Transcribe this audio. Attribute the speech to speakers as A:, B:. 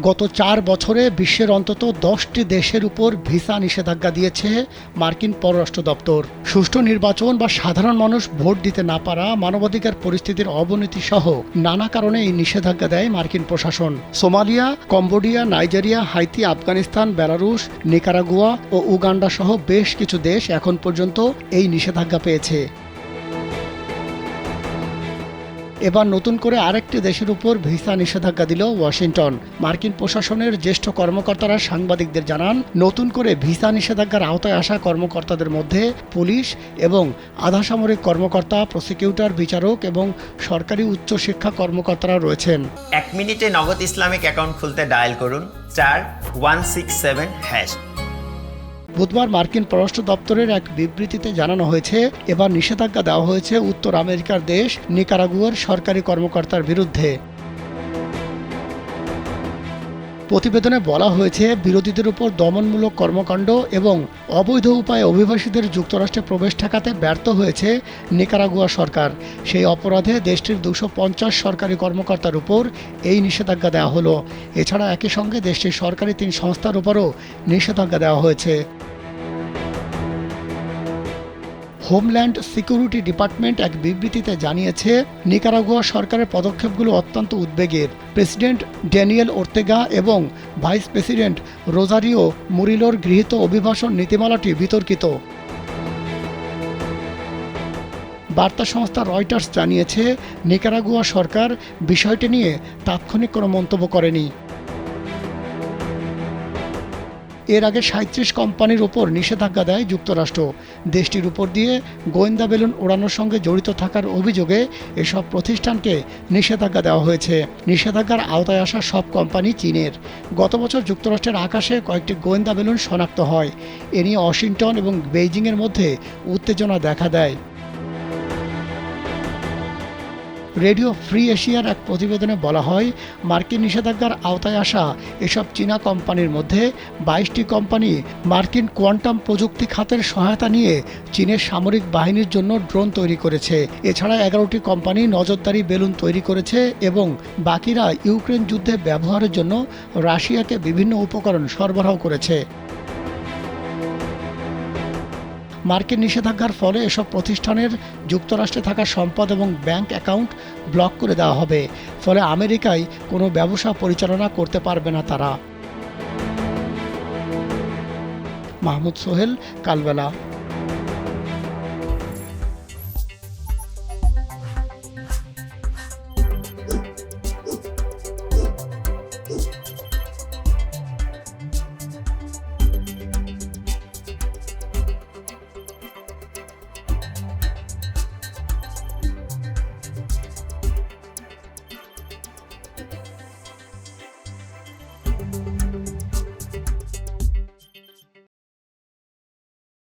A: গত চার বছরে বিশ্বের অন্তত দশটি দেশের উপর ভিসা নিষেধাজ্ঞা দিয়েছে মার্কিন পররাষ্ট্র দপ্তর। সুষ্ঠু নির্বাচন বা সাধারণ মানুষ ভোট দিতে না পারা মানবাধিকার পরিস্থিতির অবনতি সহ নানা কারণে এই নিষেধাজ্ঞা দেয় মার্কিন প্রশাসন। Somalia, Cambodia, Nigeria, Haiti, Afghanistan, Belarus, Nicaragua ও উগান্ডা সহ বেশ কিছু দেশ এখন পর্যন্ত এই নিষেধাজ্ঞা পেয়েছে। এবার নতুন করে আরেকটি দেশের উপর ভিসা নিষেধাজ্ঞা দিল ওয়াশিংটন। মার্কিন প্রশাসনের জ্যেষ্ঠ কর্মকর্তারা সাংবাদিকদের জানান, নতুন করে ভিসা নিষেধাজ্ঞার আওতায় আসা কর্মকর্তাদের মধ্যে পুলিশ এবং আধা সামরিক কর্মকর্তা, প্রসিকিউটর, বিচারক এবং সরকারি উচ্চশিক্ষা কর্মকর্তারা রয়েছেন।
B: এক মিনিটে নগদ ইসলামিক অ্যাকাউন্ট খুলতে ডায়াল করুন, চার, ওয়ান সিক্স সেভেন, হ্যাশ।
A: বুধবার মার্কিন পররাষ্ট্র দপ্তরের এক বিবৃতিতে জানানো হয়েছে, এবার নিষেধাজ্ঞা দেওয়া হয়েছে উত্তর আমেরিকার দেশ নিকারাগুয়ার সরকারি কর্মকর্তার বিরুদ্ধে। প্রতিবেদনে বলা হয়েছে, বিরোধীদের উপর দমনমূলক কর্মকাণ্ড এবং অবৈধ উপায়ে অভিবাসীদের যুক্তরাষ্ট্রে প্রবেশ ঠেকাতে ব্যর্থ হয়েছে নিকারাগুয়া সরকার। সেই অপরাধে দেশটির দুশো পঞ্চাশ সরকারি কর্মকর্তার উপর এই নিষেধাজ্ঞা দেওয়া হলো। এছাড়া একই সঙ্গে দেশটির সরকারি তিন সংস্থার উপরও নিষেধাজ্ঞা দেওয়া হয়েছে। হোমল্যান্ড সিকিউরিটি ডিপার্টমেন্ট এক বিবৃতিতে জানিয়েছে, নিকারাগুয়া সরকারের পদক্ষেপগুলো অত্যন্ত উদ্বেগের। প্রেসিডেন্ট ড্যানিয়েল ওর্তেগা এবং ভাইস প্রেসিডেন্ট রোজারিও মুরিলোর গৃহীত অভিবাসন নীতিমালাটি বিতর্কিত। বার্তা সংস্থা রয়টার্স জানিয়েছে, নিকারাগুয়া সরকার বিষয়টি নিয়ে তাৎক্ষণিক কোনো মন্তব্য করেনি। এর আগে সাঁত্রিশ কোম্পানির ওপর নিষেধাজ্ঞা দেয় যুক্তরাষ্ট্র। দেশটির উপর দিয়ে গোয়েন্দা বেলুন ওড়ানোর সঙ্গে জড়িত থাকার অভিযোগে এসব প্রতিষ্ঠানকে নিষেধাজ্ঞা দেওয়া হয়েছে। নিষেধাজ্ঞার আওতায় আসা সব কোম্পানি চীনের। গত বছর যুক্তরাষ্ট্রের আকাশে কয়েকটি গোয়েন্দা বেলুন শনাক্ত হয়। এ নিয়ে ওয়াশিংটন এবং বেইজিংয়ের মধ্যে উত্তেজনা দেখা দেয়। রেডিও ফ্রি এশিয়ার এক প্রতিবেদনে বলা হয়, মার্কিন নিষেধাজ্ঞার আওতায় আসা এসব চীনা কোম্পানির মধ্যে বাইশটি কোম্পানি মার্কিন কোয়ান্টাম প্রযুক্তি খাতের সহায়তা নিয়ে চীনের সামরিক বাহিনীর জন্য ড্রোন তৈরি করেছে। এছাড়া এগারোটি কোম্পানি নজরদারি বেলুন তৈরি করেছে এবং বাকিরা ইউক্রেন যুদ্ধে ব্যবহারের জন্য রাশিয়াকে বিভিন্ন উপকরণ সরবরাহ করেছে। মার্কিন নিষেধাজ্ঞার ফলে এসব প্রতিষ্ঠানের যুক্তরাষ্ট্রে থাকা সম্পদ এবং ব্যাংক অ্যাকাউন্ট ব্লক করে দেওয়া হবে। ফলে আমেরিকায় কোনো ব্যবসা পরিচালনা করতে পারবে না তারা। মাহমুদ সোহেল, কালবেলা।